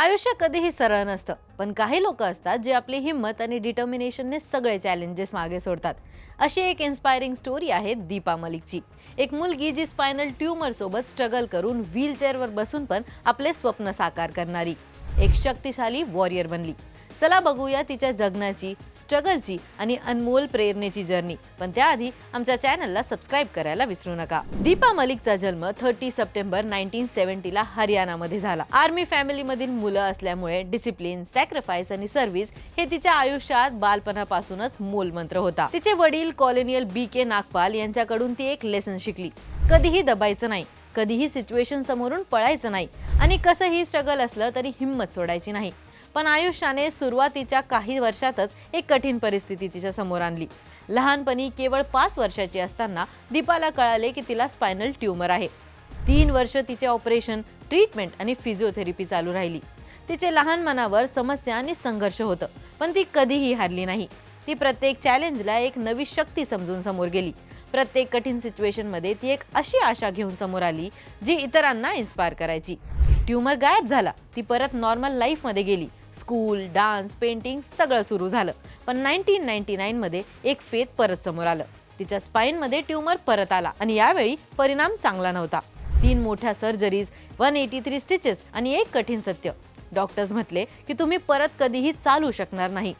आयुष्य कधीही सरळ नसतं. पण काही लोक असतात जे आपली हिंमत आणि डिटर्मिनेशनने सगळे चॅलेंजेस मागे सोडतात. अशी एक इन्स्पायरिंग स्टोरी आहे दीपा मलिकची. एक मुलगी जी स्पायनल ट्यूमर सोबत स्ट्रगल करून व्हीलचेअरवर बसून पण आपले स्वप्न साकार करणारी. एक शक्तिशाली वॉरियर बनली. चला बघूया तिच्या जगण्याची स्ट्रगलची आणि अनमोल प्रेरणेची जर्नी पण त्याआधी आमच्या चॅनलला सबस्क्राईब करायला विसरू नका. दीपा मलिकचा जन्म थर्टी सप्टेंबर नाईन्टीन सेव्हन्टीला हरियाणामध्ये झाला. आर्मी फॅमिलीमधील मुलं असल्यामुळे डिसिप्लिन सॅक्रिफाईस आणि सर्व्हिस हे तिच्या आयुष्यात बालपणापासूनच मूलमंत्र होता. तिचे वडील कॉलोनियल बी के नागपाल यांच्याकडून ती एक लेसन शिकली. कधीही दबायचं नाही कधीही सिच्युएशन समोरून पळायचं नाही आणि कसंही स्ट्रगल असलं तरी हिंमत सोडायची नाही. पण आयुष्याने सुरुवातीच्या काही वर्षातच एक कठीण परिस्थिती तिच्या समोर आणली. लहानपणी केवळ पाच वर्षाची असताना दीपाला कळाले की तिला स्पायनल ट्यूमर आहे. तीन वर्ष तिचे ऑपरेशन ट्रीटमेंट आणि फिजिओथेरपी चालू राहिली. तिचे लहान मनावर समस्या आणि संघर्ष होतं पण ती कधीही हारली नाही. ती प्रत्येक चॅलेंजला एक नवी शक्ती समजून समोर गेली. प्रत्येक कठीण सिच्युएशनमध्ये ती एक अशी आशा घेऊन समोर आली जी इतरांना इन्स्पायर करायची. ट्यूमर गायब झाला ती परत नॉर्मल लाईफमध्ये गेली. स्कूल डान्स पेंटिंग सगळं सुरू झालं. पण नाईन्टीन नाईन्टी नाईनमध्ये एक फेत परत समोर आलं. तिच्या स्पाईनमध्ये ट्यूमर परत आला आणि यावेळी परिणाम चांगला नव्हता. तीन मोठ्या surgeries one eighty three stitches आणि एक कठीण सत्य. डॉक्टर्स म्हटले की तुम्ही परत कधीही चालू शकणार नाही.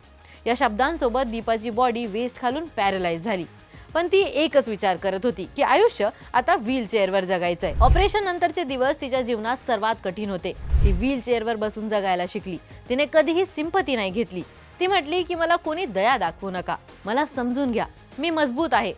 या शब्दांसोबत दीपाची बॉडी वेस्ट खालून पॅरलाइज झाली. पण ती एकच विचार करत होती की आयुष्य आता व्हीलचेअरवर जगायचं आहे ऑपरेशन नंतरचे दिवस तिच्या जीवनात सर्वात कठीण होते. ती व्हीलचेअरवर बसून जगायला शिकली. तिने कधीही सिंपती नाही घेतली. ती म्हटली की मला कोणी दया दाखवू नका. मला समजून घ्या. मी मजबूत आहे.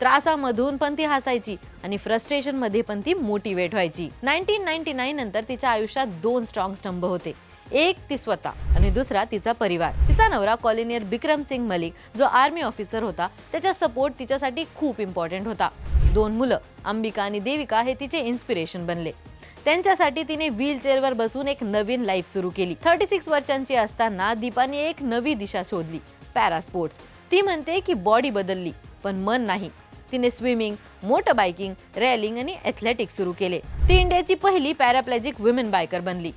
त्रासामधून पण ती हसायची आणि फ्रस्ट्रेशनमध्ये पण ती मोटिवेट व्हायची. नाईन्टीन नाईन्टी नाईन नंतर तिच्या आयुष्यात दोन स्ट्रॉंग स्तंभ होते. एक ती स्वतः. आणि दुसरा तिचा परिवार. तिचा नवरा कॉलिनियर बिक्रम सिंग मलिक जो आर्मी ऑफिसर होता त्याचा सपोर्ट तिच्यासाठी खूप इम्पॉर्टंट होता. दोन मुलं अंबिका आणि देविका हे तिचे इन्स्पिरेशन बनले. त्यांच्यासाठी तिने व्हीलचेअरवर बसून एक नवीन लाईफ सुरू केली. थर्टी सिक्स वर्षांची असताना दीपाने एक नवी दिशा शोधली पॅरा स्पोर्ट्स ती म्हणते की बॉडी बदलली पण मन नाही. तिने स्विमिंग मोटर बायकिंग रॅलिंग आणि ॲथलेटिक्स सुरू केले. ती इंडियाची पहिली पॅराप्लॅजिक वुमेन बायकर बनली.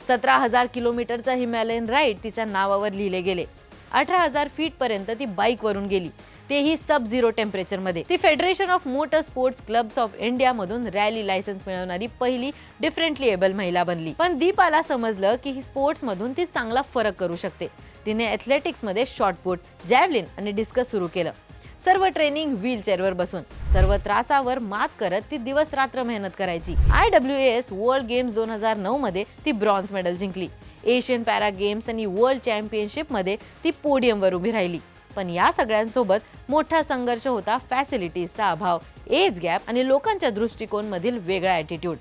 सतरा हजार किलोमीटरचा हिमालयन राईड तिच्या नावावर लिहिले गेले. अठरा हजार फीटपर्यंत ती बाईकवरून गेली. तेही सब झिरो टेम्परेचरमध्ये ती federation of motor sports clubs of इंडियामधून rally licence मिळवणारी पहिली डिफरंटली एबल महिला बनली. पण दीपाला समजलं की ही स्पोर्ट्समधून ती चांगला फरक करू शकते. तिने ॲथलेटिक्समध्ये शॉर्टपुट जॅव्हलिन आणि डिस्कस सुरू केलं. सर्व ट्रेनिंग व्हीलचेअरवर बसून. सर्व त्रासावर मात करत ती दिवस रात्र मेहनत करायची. I W S world games दोन हजार नऊ मध्ये ती ब्रॉन्झ मेडल जिंकली. एशियन पॅरा गेम्स आणि वर्ल्ड चॅम्पियनशिपमध्ये ती पोडियमवर उभी राहिली. पण या सगळ्यांसोबत मोठा संघर्ष होता फॅसिलिटीजचा अभाव एज गॅप आणि लोकांच्या दृष्टिकोनमधील वेगळा ॲटिट्यूड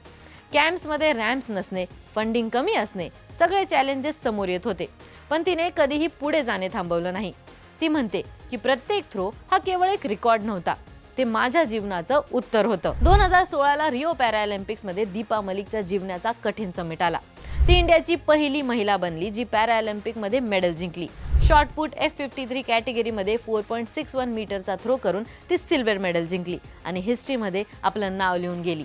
कॅम्प्समध्ये रॅम्प्स नसणे फंडिंग कमी असणे सगळे चॅलेंजेस समोर येत होते. पण तिने कधीही पुढे जाणे थांबवलं नाही. ती म्हणते की प्रत्येक थ्रो हा केवळ एक रेकॉर्ड नव्हता. ते माझ्या जीवनाचं उत्तर होतं. दोन हजार सोळाला रिओ पॅरालिम्पिक्समध्ये दीपा मलिकच्या जीवनाचा कठीण समिट आला. ती इंडियाची पहिली महिला बनली जी पॅरालिम्पिकमध्ये मेडल जिंकली. Shot put F fifty three कॅटेगरीमध्ये फोर पॉईंट सिक्स वन मीटरचा थ्रो करून ती सिल्वर मेडल जिंकली आणि हिस्ट्रीमध्ये आपलं नाव लिहून गेली.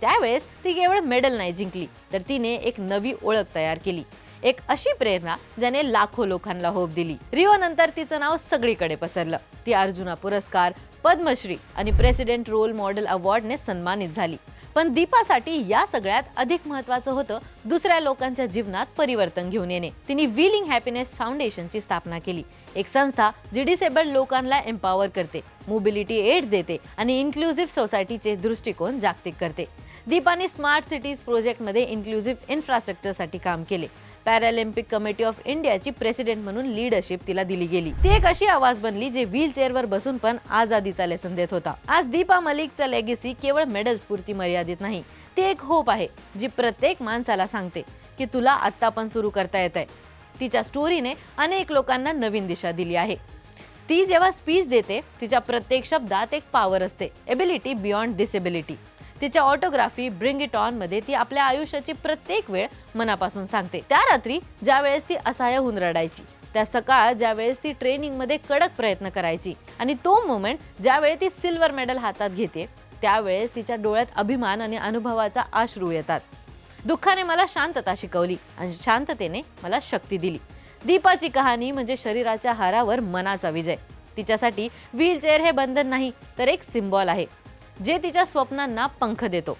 त्यावेळेस ती केवळ मेडल नाही जिंकली तर तिने एक नवी ओळख तयार केली. एक अशी प्रेरणा ज्याने लाखो लोकांना होप दिली. रिओ नंतर तिचं नाव सगळीकडे पसरलं. ती अर्जुना पुरस्कार पद्मश्री आणि प्रेसिडेंट रोल मॉडेल अवॉर्डने सन्मानित झाली. पण दीपासाठी या सगळ्यात अधिक महत्वाचं होतं दुसऱ्या लोकांच्या जीवनात परिवर्तन घेऊन येणे. तिने विलिंग हॅपीनेस फाउंडेशनची स्थापना केली. एक संस्था जी डिसेबल्ड लोकांना एम्पॉवर करते मोबिलिटी एड्स देते आणि इन्क्लुझिव्ह सोसायटीचे दृष्टिकोन जागतिक करते. दीपाने स्मार्ट सिटीज प्रोजेक्टमध्ये इन्क्लुझिव्ह इन्फ्रास्ट्रक्चरसाठी काम केले. पॅरालिम्पिक कमिटी ऑफ इंडियाची प्रेसिडेंट म्हणून लीडरशिप तिला दिली गेली. ती एक अशी आवाज बनली जे व्हील चेअरवर बसून पण आझादीचा लेसन देत होता. आज दीपा मलिकचा लेगेसी केवळ मेडल्स पुरती मर्यादित नाही ती एक होप आहे जी प्रत्येक माणसाला सांगते की तुला आत्ता पण सुरू करता येत आहे. तिच्या स्टोरीने अनेक लोकांना नवीन दिशा दिली आहे. ती जेव्हा स्पीच देते तिच्या प्रत्येक शब्दात एक पॉवर असते एबिलिटी बियॉन्ड डिसेबिलिटी तिच्या ऑटोग्राफी ब्रिंग इट ऑनमध्ये ती आपल्या आयुष्याची प्रत्येक वेळ मनापासून सांगते. त्या रात्री ज्या वेळेस ती असहाय्य होऊन रडायची त्या सकाळ ज्यावेळेस ती ट्रेनिंगमध्ये कडक प्रयत्न करायची आणि तो मोमेंट ज्यावेळी ती सिल्वर मेडल हातात घेते त्यावेळेस तिच्या डोळ्यात अभिमान आणि अनुभवाचा आश्रू येतात. दुःखाने मला शांतता शिकवली आणि शांततेने मला शक्ती दिली. दीपाची कहाणी म्हणजे शरीराच्या हारावर मनाचा विजय. तिच्यासाठी व्हीलचेअर हे बंधन नाही तर एक सिम्बॉल आहे. जे तिच्या स्वप्नांना पंख देतो.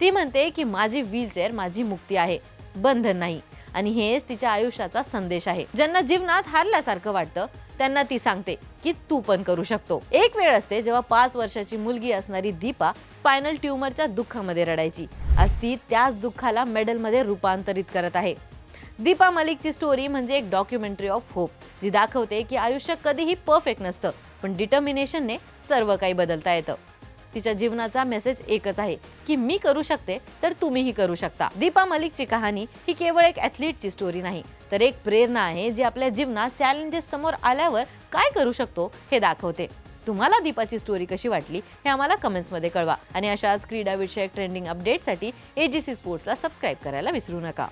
ती म्हणते की माझी व्हीलचेअर माझी मुक्ती आहे बंधन नाही. आणि हेच तिच्या आयुष्याचा संदेश आहे. ज्यांना जीवनात हारल्यासारखं वाटतं त्यांना ती सांगते की तू पण करू शकतो. एक वेळ असते जेव्हा पाच वर्षाची मुलगी असणारी दीपा स्पायनल ट्युमरच्या दुःखामध्ये रडायची. आज ती त्याच दुःखाला मेडलमध्ये रूपांतरित करत आहे. दीपा मलिकची स्टोरी म्हणजे एक डॉक्युमेंटरी ऑफ होप जी दाखवते की आयुष्य कधीही परफेक्ट नसतं पण डिटर्मिनेशनने सर्व काही बदलता येतं. तिच्या जीवनाचा मेसेज एकच आहे की मी करू शकते तर तुम्हीही करू शकता. दीपा मलिकची कहाणी ही केवळ एक ॲथलीटची स्टोरी नाही तर एक प्रेरणा आहे जी आपल्या जीवनात चॅलेंजेस समोर आल्यावर काय करू शकतो हे दाखवते. तुम्हाला दीपाची स्टोरी कशी वाटली हे आम्हाला कमेंट्समध्ये कळवा आणि अशाच क्रीडाविषयक ट्रेंडिंग अपडेटसाठी ए जी सी स्पोर्ट्सला सबस्क्राईब करायला विसरू नका.